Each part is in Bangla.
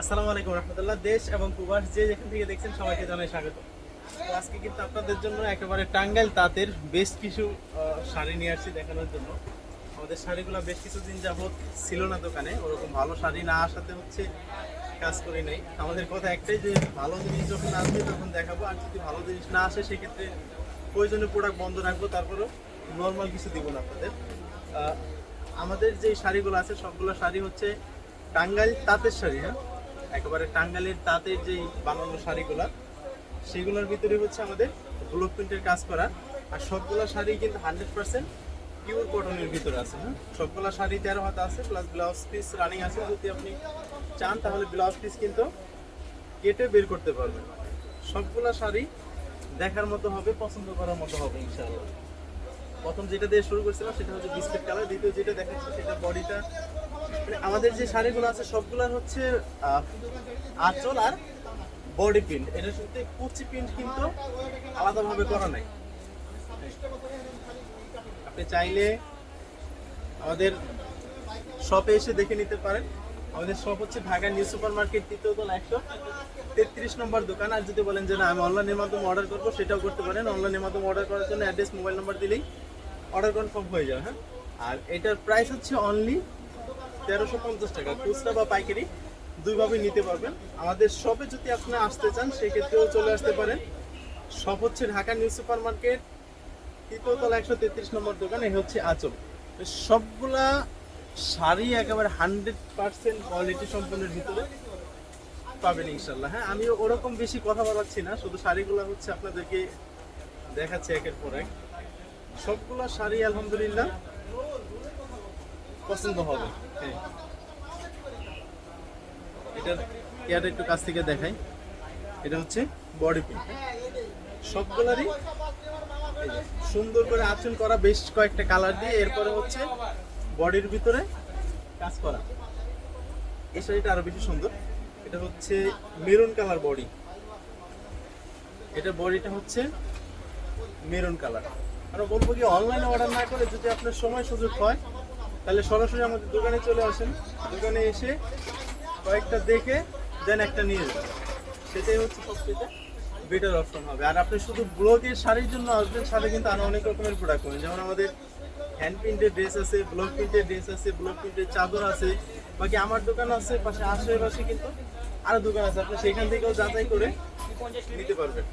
আসসালামু আলাইকুম রহমতুল্লাহ। দেশ এবং প্রবাস যে যেখান থেকে দেখছেন সবাইকে জানাই স্বাগত। আজকে কিন্তু আপনাদের জন্য একেবারে টাঙ্গাইল তাঁতের বেশ কিছু শাড়ি নিয়ে আসছি দেখানোর জন্য। আমাদের শাড়িগুলো বেশ কিছুদিন যাবত ছিল না দোকানে, ওরকম ভালো শাড়ি না আসাতে হচ্ছে, কাজ করি নাই। আমাদের কথা একটাই যে, ভালো জিনিস যখন আসবে তখন দেখাবো, আর যদি ভালো জিনিস না আসে সেক্ষেত্রে প্রয়োজনীয় প্রোডাক্ট বন্ধ রাখব, তারপরেও নর্মাল কিছু দিব না আপনাদের। আমাদের যে শাড়িগুলো আছে, সবগুলো শাড়ি হচ্ছে টাঙ্গাইল তাঁতের শাড়ি হ্যাঁ? একেবারে টাঙ্গালের তাঁতের যেই বানানো শাড়িগুলা, সেগুলোর ভিতরে হচ্ছে আমাদের ব্লক প্রিন্টের কাজ করা। আর সবগুলো শাড়ি কিন্তু হান্ড্রেড পার্সেন্ট পিওর কটনের ভিতরে আছে হ্যাঁ? সবগুলো শাড়ি তেরো হাত আছে প্লাস ব্লাউজ পিস রানিং আছে। যদি আপনি চান, তাহলে ব্লাউজ পিস কিন্তু কেটে বের করতে পারবেন। সবগুলো শাড়ি দেখার মতো হবে, পছন্দ করার মতো হবে, ইনশাআল্লাহ। প্রথম যেটা দিয়ে শুরু করছিলাম সেটা হচ্ছে বিস্কিট কালার, দ্বিতীয় যেটা দেখাচ্ছি সেটা বডিটা। মানে আমাদের যে শাড়িগুলো আছে, সবগুলোর হচ্ছে আঁচল আর বডি প্রিন্ট এটা সত্যি কুচি প্রিন্ট কিন্তু আলাদাভাবে করা নাই। আপনি চাইলে আমাদের শপে এসে দেখে নিতে পারেন। আমাদের শপ হচ্ছে ঢাকা নিউ সুপার মার্কেট তৃতীয় তলা একশো তেত্রিশ নম্বর দোকান। আর যদি বলেন যে না, আমি অনলাইনের মাধ্যমে অর্ডার করব, সেটাও করতে পারেন। অনলাইনের মাধ্যমে অর্ডার করার জন্য অ্যাড্রেস মোবাইল নাম্বার দিলেই অর্ডার কনফার্ম হয়ে যাবে হ্যাঁ? আর এটার প্রাইস হচ্ছে অনলি তেরোশো পঞ্চাশ টাকা। খুচরা বা পাইকারি, দুইভাবে নিতে পারবেন। আমাদের শপে যদি আপনি আসতে চান, সেক্ষেত্রেও চলে আসতে পারেন। শপ হচ্ছে ঢাকা নিউ সুপার মার্কেট তৃতীয়তলা একশো তেত্রিশ নম্বর দোকান এই হচ্ছে আচল। সবগুলা শাড়ি একেবারে হান্ড্রেড পার্সেন্ট কোয়ালিটি সম্পন্নের ভিতরে পাবেন ইনশাল্লাহ হ্যাঁ? আমি ওরকম বেশি কথা বলাচ্ছি না, শুধু শাড়িগুলো হচ্ছে আপনাদেরকে দেখাচ্ছি একের পর এক। সবগুলা শাড়ি আলহামদুলিল্লাহ পছন্দ হবে। হ্যাঁ। এটার ইয়ার একটু কাছ থেকে দেখাই। এটা হচ্ছে বডি পিন। সবগুলারই সুন্দর করে আচরণ করা বেশ কয়েকটা কালার দিয়ে এরপরে হচ্ছে বডির ভিতরে কাজ করা। এই শাড়িটা আরও বেশি সুন্দর। এটা হচ্ছে মেরুন কালার বডি। এটা বডিটা হচ্ছে মেরুন কালার। আর বলব কি অনলাইনে অর্ডার না করে যদি আপনার সময় সুযোগ হয়, তাহলে সরাসরি আমাদের দোকানে চলে আসেন। দোকানে এসে কয়েকটা দেখে দেন একটা নিয়ে যাবেন সেটাই হচ্ছে সবচেয়ে বেটার অপশন হবে। আর আপনি শুধু ব্লকের শাড়ির জন্য আসবেন শাড়ি কিন্তু আরও অনেক রকমের প্রোডাক্ট পাবেন। যেমন আমাদের হ্যান্ড প্রিন্টের ড্রেস আছে ব্লক প্রিন্টের ড্রেস আছে ব্লক প্রিন্টের চাদর আছে, বাকি আমার দোকান আছে, পাশে আশেপাশে কিন্তু আরও দোকান আছে। আপনি সেখান থেকেও যাচাই করে নিতে পারবেন।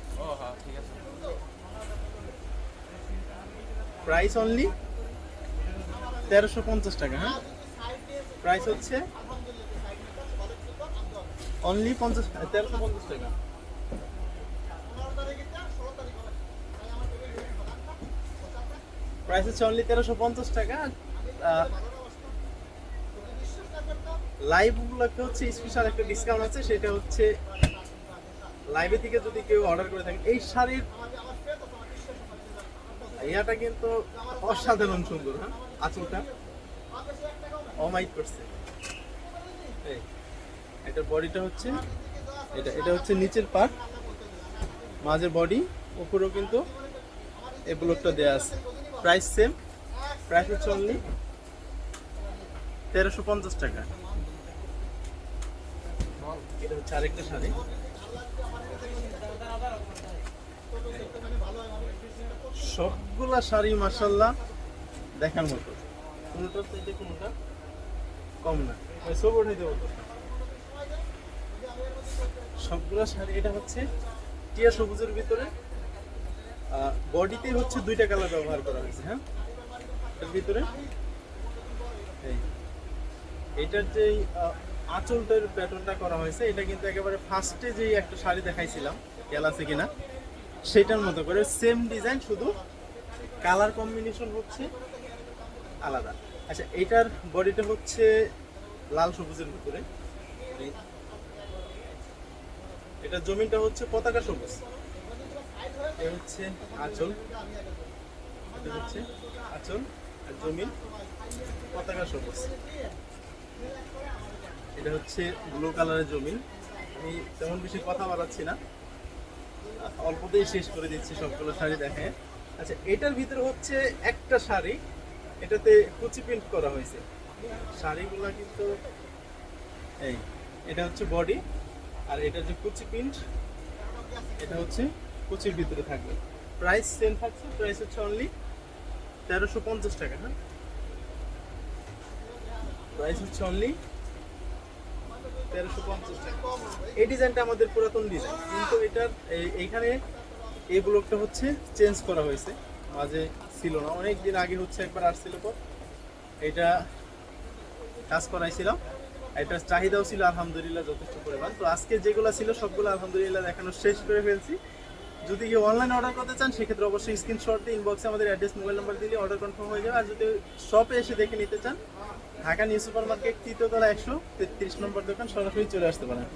প্রাইস অনলি তেরোশো পঞ্চাশ টাকা হ্যাঁ? প্রাইস হচ্ছে অনলি পঞ্চাশ তেরোশো পঞ্চাশ টাকা। প্রাইস হচ্ছে অনলি তেরোশো পঞ্চাশ টাকা লাইভগুলোকে হচ্ছে স্পেশাল একটা ডিসকাউন্ট আছে, সেটা হচ্ছে লাইভে থেকে যদি কেউ অর্ডার করে থাকেন, এই শাড়ির ইয়াটা কিন্তু অসাধারণ সুন্দর হ্যাঁ? আঁচলটা অমাইক করছে। এই এটা বডিটা হচ্ছে, এটা এটা হচ্ছে নিচের পার্ট মাঝের বডি উপরেও কিন্তু এই ব্লকটা দেওয়া আছে। প্রাইস সেম প্রাইস হচ্ছে অনলি তেরোশো পঞ্চাশ টাকা। এটা হচ্ছে আরেকটা শাড়ি। সবগুলা শাড়ি মাসাল্লাহ দেখার মতো। কোনটার চাইতে কোনটা? কম না। সব উঠাই দেবো তো। সবগুলা শাড়ি এটা হচ্ছে টিয়া সবুজের ভিতরে বডিতে হচ্ছে দুইটা কালার ব্যবহার করা হয়েছে হ্যাঁ? এর ভিতরে এই এটার যে আঁচলটার প্যাটার্নটা করা হয়েছে এটা কিন্তু একেবারে ফার্স্টে যেই একটা শাড়ি দেখাইছিলাম খেয়াল আছে কিনা? সেটার মতো করে সেম ডিজাইন শুধু কালার কম্বিনেশন হচ্ছে আলাদা। আচ্ছা এটার বডিটা হচ্ছে লাল সবুজের ভিতরে। এটা জমিনটা হচ্ছে পতাকা সবুজ। এ হচ্ছে আঁচল। এটা হচ্ছে আঁচল আর জমিন পতাকা সবুজ। এটা হচ্ছে ব্লু কালারের জমিন। আমি তেমন বেশি কথা বাড়াচ্ছি না। অল্পতেই শেষ করে দিচ্ছি সবগুলো শাড়ি দেখে। আচ্ছা এটার ভিতরে হচ্ছে একটা শাড়ি, এটাতে কুচি প্রিন্ট করা হয়েছে। শাড়িগুলা কিন্তু এই, এটা হচ্ছে বডি আর এটা হচ্ছে কুচি প্রিন্ট এটা হচ্ছে কুচির ভিতরে থাকবে। প্রাইস সেম থাকছে প্রাইস হচ্ছে অনলি তেরোশো পঞ্চাশ টাকা হ্যাঁ? প্রাইস হচ্ছে অনলি তেরোশো পঞ্চাশ এই ডিজাইনটা আমাদের পুরাতন ডিজাইন। কিন্তু এটার এইখানে এই ব্লকটা হচ্ছে চেঞ্জ করা হয়েছে। মাঝে ছিল না। অনেক দিন আগে হচ্ছে একবার আসছিল পর। এটা কাজ করাইছিলাম। এটার চাহিদাও ছিল, আলহামদুলিল্লাহ যথেষ্ট পরিমাণ। তো আজকে যেগুলো ছিল, সবগুলো আলহামদুলিল্লাহ দেখানো শেষ করে ফেলছি। যদি কেউ অনলাইন অর্ডার করতে চান, সেক্ষেত্রে অবশ্যই স্ক্রিনশট দিয়ে ইনবক্সে আমাদের অ্যাড্রেস মোবাইল নাম্বার দিলে অর্ডার কনফার্ম হয়ে যাবে। আর যদি শপে এসে দেখে নিতে চান, ঢাকা নিউ সুপার মার্কেট তৃতীয়তলা একশো তেত্রিশ নম্বর দোকান, সরাসরি চলে আসতে পারেন।